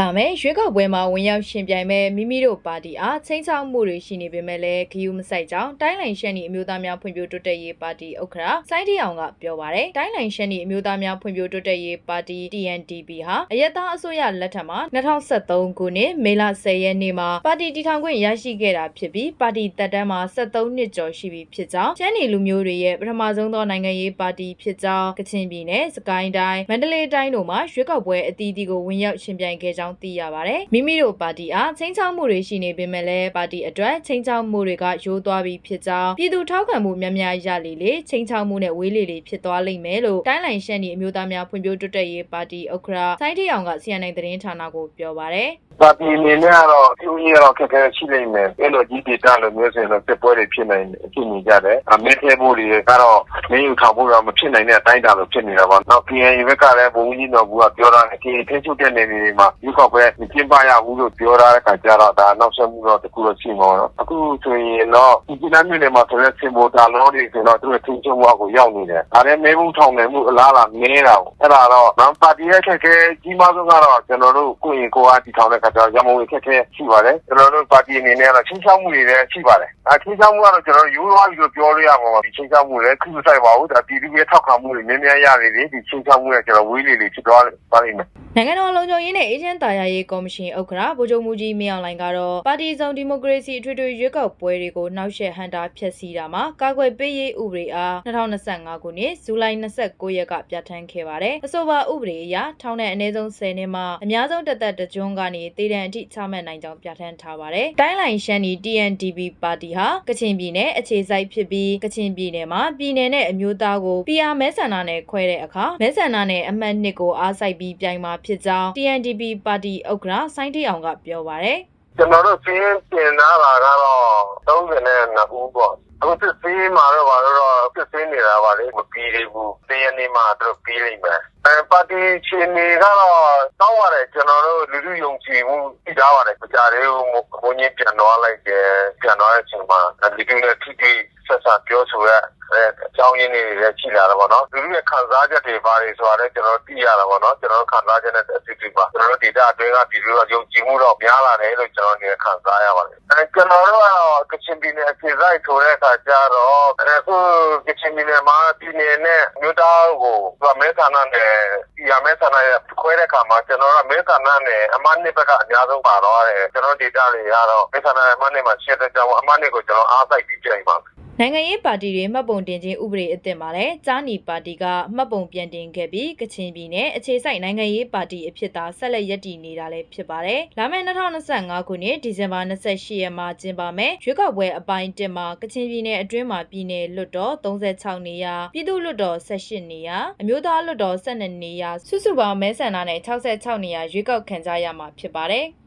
လာမယ့်ရွေးကောက်ပွဲမှာဝင်ရောက်ရှင်ပြိုင်မဲ့မိမိတို့ပါတီအားချင်းချောက်မှုတွေရှိနေပေမဲ့လည်းဂယုမဆိုင်ကြောင်းတိုင်းလိုင်ရှန်နီအမျိုးသားများဖွံ့ဖြိုးတိုးတက်ရေးပါတီဥက္ကဋ္ဌစိုင်းတီအောင်ကပြောပါရယ်တိုင်းလိုင်ရှန်နီအမျိုးသားများဖွံ့ဖြိုးတိုးတက်ရေးပါတီ TNDP ဟာအယက်သားအစိုးရလက်ထက်မှာ2023ခုနှစ်မေလ10ရက်နေ့မှာပါတီတည်ထောင်ခွင့်ရရှိခဲ့တာဖြစ်ပြီးပါတီတက်တန်းမှာ73နှစ်ကျော်ရှိပြီဖြစ်ကြောင်းချမ်းနီလူမျိုးတွေရဲ့ပထမဆုံးသောနိုင်ငံရေးပါတီဖြစ်ကြောင်းကချင်ပြည်နယ်စကိုင်းတိုင်းမန္တလေးတိုင်းတို့မှာရွေးကောက်ပွဲအသီးသီးကိုဝင်ရောက်ရှင်ပြိုင်ခဲ့ကြောင်းသိရပါတယ်။မိမိတို့ပါတီအားချင်းချောက်မှုတွေရှိနေပေမဲ့လည်းပါတီအတွက်ချင်းချောက်မှုတွေကရိုးသွားပြီးဖြစ်ကြောင်းပြည်သူထောက်ခံမှုများများရလေလေချင်းချောက်မှုနဲ့ဝေးလေလေဖြစ်သွားလိမ့်မယ်လို့တိုင်းလိုင်ရှန်နီအမျိုးသားများဖွံ့ဖြိုးတိုးတက်ရေးပါတီဥက္ကဋ္ဌစိုင်းထီအောင်က CNN သတင်းဌာနကိုပြောပါတယ်။ပါတီအနေနဲ့ကတော့အကျိုးကြီးတော့ခက်ခဲရှိနေမယ်အဲ့လိုကြီးဒေတာလို့မျိုးဆိုရင်တော့စစ်ပွဲတွေဖြစ်နိုင်ဖြစ်နေကြတယ်အမဲထဲဖို့တွေကတော့မင်းယူထောင်ဖို့တော့မဖြစ်နိုင်တဲ့အတိုင်းအတာလို့ဖြစ်နေတာပေါ့နောက် PN ဘက်ကလည်းဘုံကြီးတော်ဘူးကပြောတာလေဒီထင်းချုပ်တဲ့နေနေမှာဒီကောက်ပဲမကျင်းပရဘူးလို့ပြောထားတဲ့ခါကျတော့ဒါနောက်ဆက်မှုတော့တခုတော့ရှိမှာတော့အခုဆိုရင်တော့ဒီနာမျိုးတွေမှာဆိုတဲ့စင်ဘောတာလောတွေဆိုတော့သူတို့ထင်းချုပ်ဘဝကိုရောက်နေတယ်ဒါလည်းမဲမှုထောင်နေမှုအလားလားနေတာပေါ့အဲ့ဒါတော့နောက်ပါတီရဲ့ခက်ခဲကြီးမားဆုံးကတော့ကျွန်တော်တို့ကိုရင်ကိုအားတီထောင်တဲ့ခါကျတော့ရမုံဝင်ခက်ခဲရှိပါတယ် ကျွန်တော်တို့ပါတီအနေနဲ့ကတော့ချင်းချောက်မှုတွေလည်း ရှိပါတယ် အဲချင်းချောက်မှုကတော့ကျွန်တော်တို့ရိုးရွားပြီးတော့ပြောလို့ရမှာပါဒီချင်းချောက်မှုလည်းခုမဆိုင်ပါဘူးဒါပြည်သူရဲ့ထောက်ခံမှုတွေနည်းနည်းရနေတယ်ဒီချင်းချောက်မှုနဲ့ကျွန်တော်ဝေးလေလေဖြစ်သွားပါလိမ့်မယ်နိုင်ငံတော်လုံခြုံရေးနဲ့အေဂျင့်တာယာရေးကော်မရှင်ဥက္ကဋ္ဌဗိုလ်ချုပ်မူကြီးမင်းအောင်လှိုင်ကတော့ပါတီစုံဒီမိုကရေစီအထွေထွေရွေးကောက်ပွဲတွေကိုနှောက်ယှက်ဟန်တာဖျက်ဆီးတာမှာကာကွယ်ပေးရေးဥပဒေအား2025ခုနှစ်ဇူလိုင်29ရက်ကပြဋ္ဌာန်းခဲ့ပါတယ်။အဆိုပါဥပဒေအရထောင်နဲ့အနည်းဆုံး10နှစ်မှအများဆုံးတက်သက်တကြွန်းကနေတည်တံအထိချမှတ်နိုင်ကြောင်းပြဋ္ဌာန်းထားပါတယ်။တိုင်းလိုင်ရှန်နီ TNDB ပါတီဟာကချင်ပြည်နယ်အခြေစိုက်ဖြစ်ပြီးကချင်ပြည်နယ်မှာပြည်နယ်နဲ့အမျိုးသားကို PR မဲဆန္ဒနဲ့ခွဲတဲ့အခါမဲဆန္ဒနဲ့အမှတ်နှစ်ကိုအားစိုက်ပြီးပြိုင်မှာဖြစ်ကြောင်း TNDP ပါတီဥက္ကဋ္ဌစိုင်းတီအောင်ကပြောပါရယ်ကျွန်တော်တို့စင်းပြင်လာတာကတော့32ဦးပေါ့အခုစစ်စင်းမှာတော့ဘာလို့တော့စစ်စင်းနေတာပါလေမပြီးသေးဘူးတရားနေမှာတော့ပြီးလိမ့်မယ် အဲပါတီရှင်တွေကတော့တောင်းရတယ်ကျွန်တော်တို့လူလူယုံကြည်မှုသိထားပါတယ်ကြားလေးကိုဘုန်းကြီးပြန်သွားလိုက်တယ်ပြန်သွားတဲ့အချိန်မှာဒီကိနဲ့ထိထိဆက်ဆက်ပြောဆိုရအဲအကြောင်းရင်းတွေလည်းရှိလာတော့ဗောနော်လူလူရဲ့ခံစားချက်တွေပါလေဆိုတာလည်းကျွန်တော်သိရတာဗောနော်ကျွန်တော်ခံစားချက်နဲ့အတူတူပါကျွန်တော်တို့ဒေတာအတွင်းကပြည်သူတို့ယုံကြည်မှုတော့များလာတယ်လို့ကျွန်တော်နေခံစားရပါတယ်အဲကျွန်တော်တို့ကတော့ကချင်ပြည်နယ်အခြေစိုက်ဆိုတဲ့အခါကျတော့အခုက ချင်ပြည်နယ်မှာပြည်နယ်နဲ့မြို့သားကိုသူကမဲဆန္ဒနဲ့ဒီရမဲဆန္ဒရဲ့ခွဲတဲ့အခါမှာကျွန်တော်ကမဲဆန္ဒနဲ့အမနစ်ဘက်ကအများဆုံးပါတော့တယ်ကျွန်တော်ဒေတာတွေကတော့မဲဆန္ဒအမနစ်မှာရှင်းတဲ့ကြောင်းအမနစ်ကိုကျွန်တော်အားစိုက်ပြီးပြင်ပါ နိုင်ငံရေးပါတီတွေမှတ်ပုံတင်ခြင်းဥပဒေအသစ်မှာလည်းကြားနီပါတီကမှတ်ပုံပြန်တင်ခဲ့ပြီးကချင်ပြည်နယ်အခြေစိုက်နိုင်ငံရေးပါတီအဖြစ်သာဆက်လက်ရည်တည်နေတာလည်းဖြစ်ပါတယ်။လာမယ့်2025ခုနှစ်ဒီဇင်ဘာ28ရက်မှာကျင်းပမယ်ရွေးကောက်ပွဲအပိုင်း1မှာကချင်ပြည်နယ်အတွင်းမှာပြည်နယ်လွတ်တော်36နေရာပြည်သူ့လွတ်တော်18နေရာအမျိုးသားလွတ်တော်12နေရာစုစုပေါင်းမဲဆန္ဒနဲ့66နေရာရွေးကောက်ခံကြရမှာဖြစ်ပါတယ်။